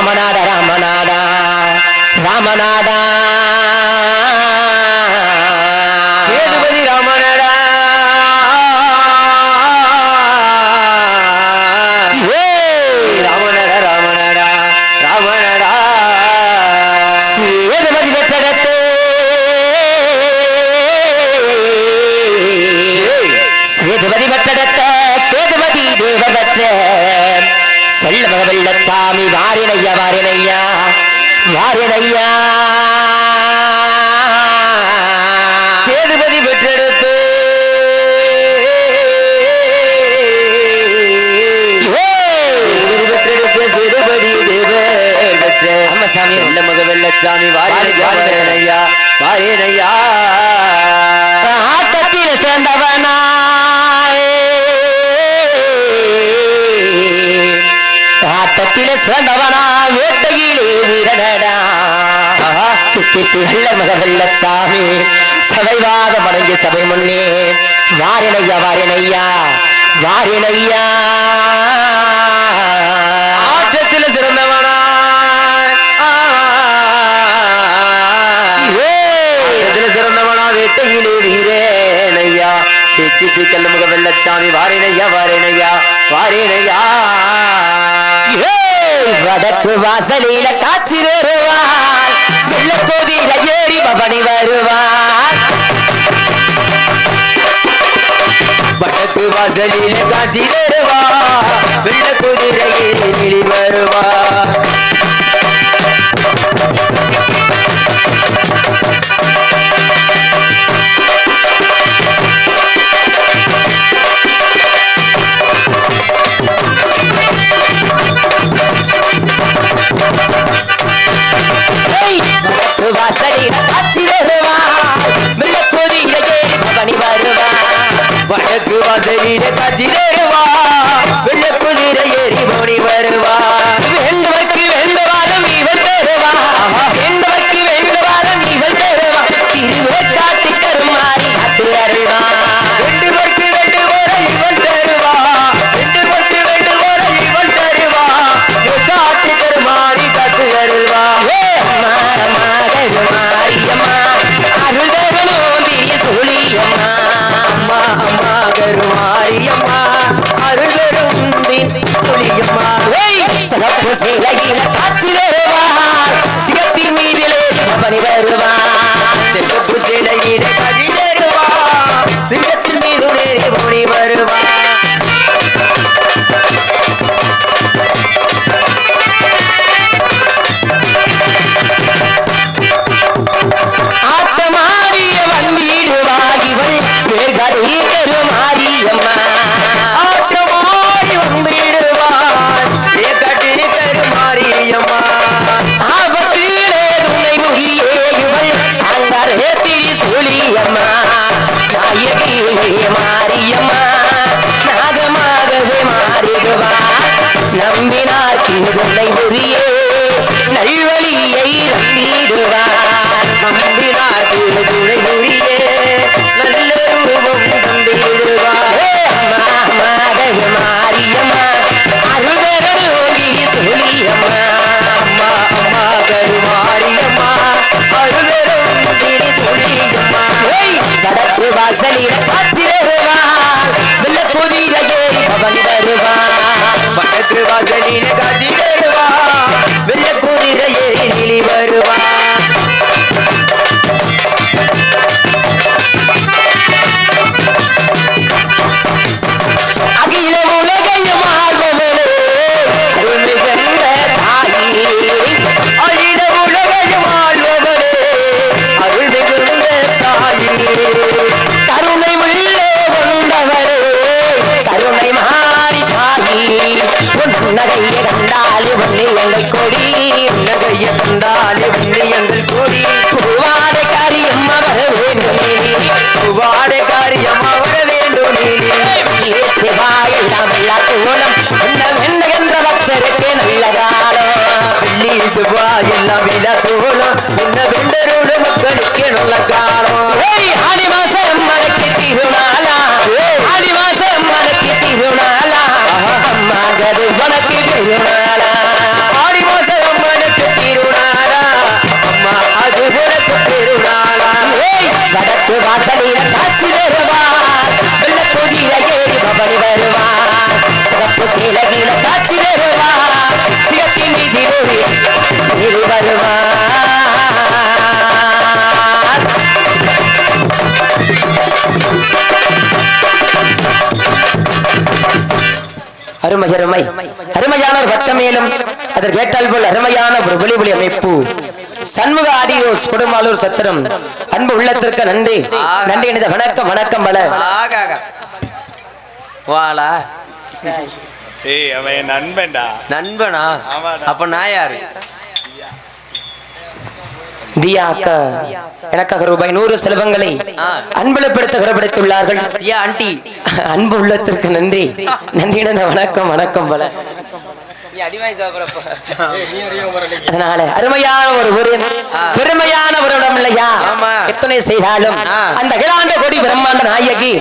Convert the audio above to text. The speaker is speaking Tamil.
ராமநாத ராமநாதா ராமநாதா. சேதுபதி ராமநாதா. ராமநாத ராமனடா ராமனடா சேதுபதி பெற்றெடுத்து. சேதுபதி பெற்றெடுத்த. செல்வ வெள்ளச்சாமி வாரினையா வாரினையா வாரினையா சேதுபதி பெற்றெடுத்து. பெற்றெடுத்து சேதுபதி தேவர் பெற்ற ராமசாமி. வெள்ள மக வெள்ளச்சாமி வாரினையா வாரி- வாரினையா சேர்ந்தவனா வேட்டையிலே வீரனடா. வெள்ள மக வெள்ளச்சாமி சபைவாக மடங்கி சபை முன்னே வாரினையா வாரினையா வாரினையா ஆட்டத்தில் சிறந்தவனா. சிறந்தவனா வேட்டையிலே வீரேனையா. திக்கு திக்கல்ல முக வெள்ளச்சாமி வாரினையா வாரினையா வாரினையா அதற்கு வாசலில காட்சி வருவார் வெள்ளக்கோதியில ஏறி பவனி வருவார். வடக்கு வாசலில காட்சி தருவா வெள்ள குதிரையில் ஏறி வருவா சரி வாசலில காட்சி வருவார் வெள்ளக்கோதியில ஏறி பவனி வருவார் வடக்கு வாசலிலே காட்சி தருவா. சிகப்பு சேலையில வாசலில காட்சி வா எல்லாம் விழா தோணும் உன்ன வெண்டரோடு மக்களுக்கு நல்ல காலம் ஆதிவாசம் மனக்கு திருநாளா ஆதிவாசம் மனக்கு திருநாளா அம்மா கரு மனக்கு திருநாளா ஆதிவாசம் மனக்கு திருநாளா அம்மா அது உனக்கு பெருநாளா வடக்கு வாசலில் காட்சி வருவார் வெள்ள பொதியில ஏறி பவனி வருவார். சிறப்பு சீலகில காட்சி வருவார் சிறப்பின் மீதி அருமையருமை அருமையான பக்த மேலும் அதற்கேட்டால் போல் அருமையான ஒரு வெளிவெளி அமைப்பு. சண்முக ஆடியோஸ் கொடுமாலூர் சத்திரம். அன்பு உள்ளத்திற்கு நன்றி. நன்றி எனது வணக்கம் வணக்கம் பல. வாழா நண்பன்டா. நண்பனா? அப்ப நான் யாரு? எனக்காக ரூபாய் நூறு செல்வங்களை ஐயா ஆண்டி. அன்பு உள்ளத்திற்கு நன்றி. நன்றி வணக்கம் வணக்கம் பல. அதனால அருமையான ஒரு பெருமையான ஒரு இடம் இல்லையா. எத்தனை செய்தாலும். அந்த அகிலாண்ட கொடி பிரம்மாண்ட நாயகி.